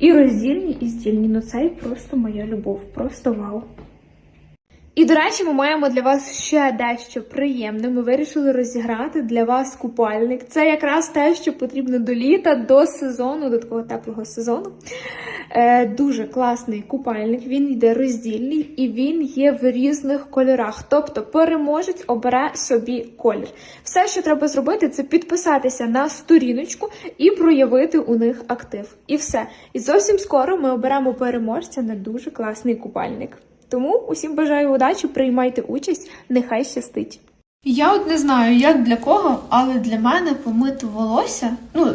І роздільні, і здільні. Ну цей просто моя любов, просто вау. І, до речі, ми маємо для вас ще дещо приємне. Ми вирішили розіграти для вас купальник. Це якраз те, що потрібно до літа, до сезону, до такого теплого сезону. Е, дуже класний купальник. Він йде роздільний і він є в різних кольорах. Тобто переможець обере собі колір. Все, що треба зробити, це підписатися на сторіночку і проявити у них актив. І все. І зовсім скоро ми оберемо переможця на дуже класний купальник. Тому усім бажаю удачі, приймайте участь, нехай щастить. Я от не знаю, як для кого, але для мене помити волосся, ну,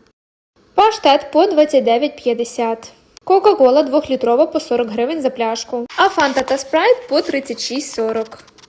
Паштет по 29,50. Кока-кола 2-літрова по 40 гривень за пляшку. А фанта та спрайт по 36,40.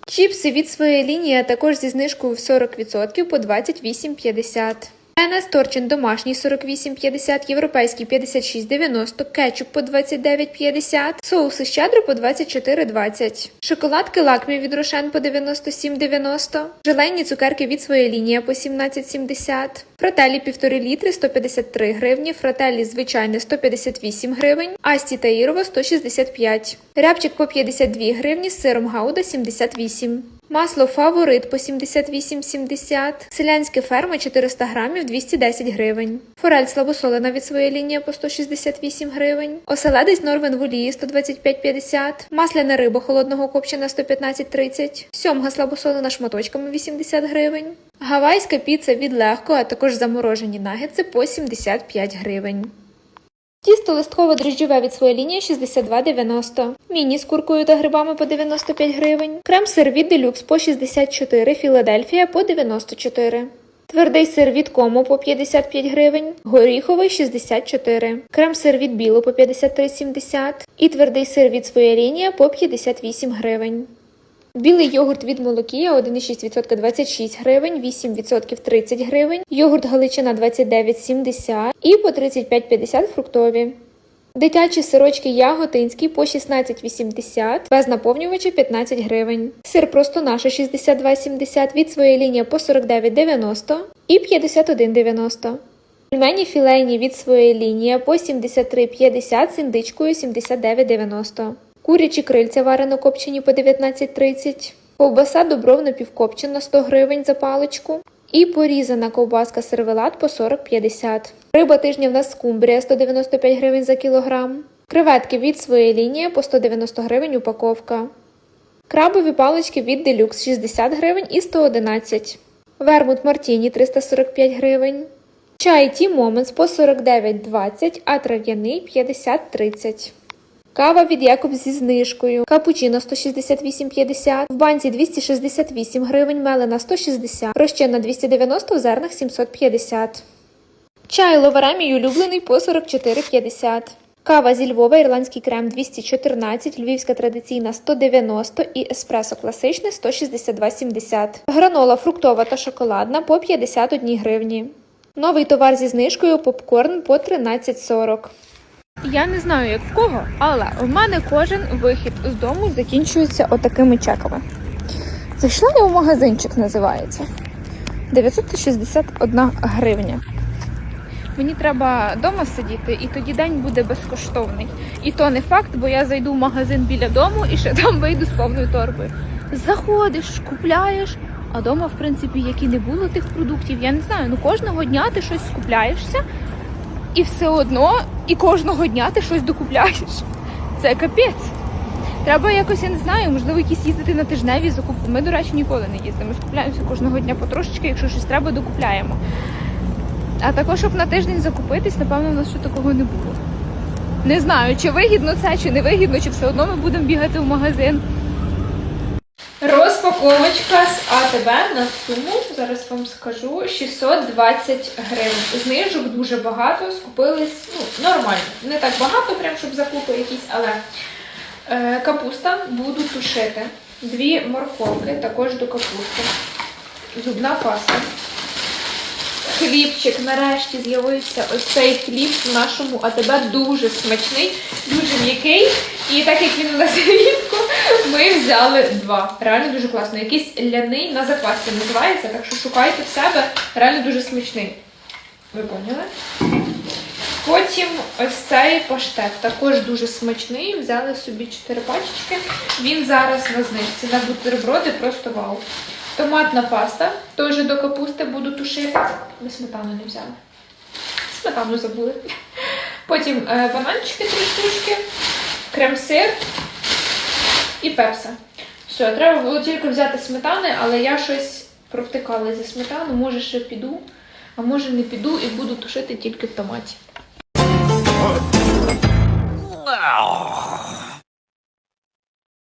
Чіпси від своєї лінії також зі знижкою в 40% по 28,50. Енес Торчин домашній 48,50, європейський 56,90, кетчуп по 29,50, соуси щедро по 24,20, шоколадки лакмі від Рошен по 97,90, желейні цукерки від своєї лінії по 17,70, фрателі 1,5 літри 153 гривні, фрателі звичайне 158 гривень, Асті та Ірова 165, рябчик по 52 гривні з сиром Гауда 78. Масло фаворит по 78,70, селянське ферма 400 грамів 210 гривень, форель слабосолена від своєї лінії по 168 гривень, оселедець норвен в олії 125,50, масляна риба холодного копчена 115,30, сьомга слабосолена шматочками 80 гривень, гавайська піца від легко, а також заморожені нагетси по 75 гривень. Тісто листково дріжджове від своєї лінії 62,90. Міні з куркою та грибами по 95 гривень. Крем сир від делюкс по 64, Філадельфія по 94. Твердий сир від Комо по 55 гривень, горіховий 64, крем сир від Біло по 53,70 і твердий сир від своєї лінії по 58 гривень. Білий йогурт від Молокія 1,6% 26 гривень, 8% 30 гривень, йогурт Галичина 29,70 і по 35,50 фруктові. Дитячі сирочки яготинські по 16,80, без наповнювача 15 гривень. Сир просто наша 62,70 від своєї лінії по 49,90 і 51,90. Пельмені філейні від своєї лінії по 73,50 з індичкою 79,90. Курячі крильця варено копчені по 19,30. Ковбаса добровно півкопчена 100 гривень за паличку. І порізана ковбаска сервелат по 40,50. Риба тижня в нас скумбрія 195 гривень за кілограм. Креветки від своєї лінії по 190 гривень упаковка. Крабові палички від Deluxe 60 гривень і 111. Вермут Мартіні 345 гривень. Чай Ті Moments по 49,20, а трав'яний 50,30. Кава від Якоб зі знижкою. Капучино 168,50. В банці 268 гривень, мелена 160. Розчинна 290, в зернах 750. Чай ловере улюблений по 44,50. Кава зі Львова, ірландський крем 214, львівська традиційна 190 і еспресо класичне 162,70. Гранола фруктова та шоколадна по 51 гривні. Новий товар зі знижкою попкорн по 13,40. Я не знаю, як в кого, але в мене кожен вихід з дому закінчується отакими чеками. Зайшла я в магазинчик, називається 961 гривня. Мені треба вдома сидіти, і тоді день буде безкоштовний. І то не факт, бо я зайду в магазин біля дому і ще там вийду з повною торбою. Заходиш, купляєш, а вдома, в принципі, як і не було тих продуктів, я не знаю. Ну кожного дня ти щось скупляєшся, і все одно, і кожного дня ти щось докупляєш. Це капець. Треба якось, я не знаю, можливо, якісь їздити на тижневі закупки. Ми, до речі, ніколи не їздимо. Скупляємося кожного дня потрошечки, якщо щось треба, докупляємо. А також, щоб на тиждень закупитись, напевно, в нас ще такого не було. Не знаю, чи вигідно це, чи не вигідно, чи все одно ми будемо бігати в магазин. Розпаковочка з АТБ на суму, зараз вам скажу, 620 гривень. Знижок дуже багато, скупились ну, нормально. Не так багато, прям щоб закупи якісь, але е, капуста буду тушити. Дві морковки також до капусти. Зубна паста. Хлібчик нарешті з'явився ось цей хліб в нашому АТБ дуже смачний, дуже м'який. І так як він у нас ми взяли два. Реально дуже класно. Якийсь ляний на заквасці називається, так що шукайте в себе. Реально дуже смачний. Ви поняли? Потім ось цей паштет також дуже смачний. Взяли собі 4 пачечки. Він зараз на знижці. На бутерброди просто вау. Томатна паста, теж до капусти буду тушити. Ми сметану не взяли. Сметану забули. Потім е, бананчики три штучки, крем-сир і пепса. Все, треба було тільки взяти сметани, але я щось провтикала зі сметану. Може ще піду, а може не піду і буду тушити тільки в томаті.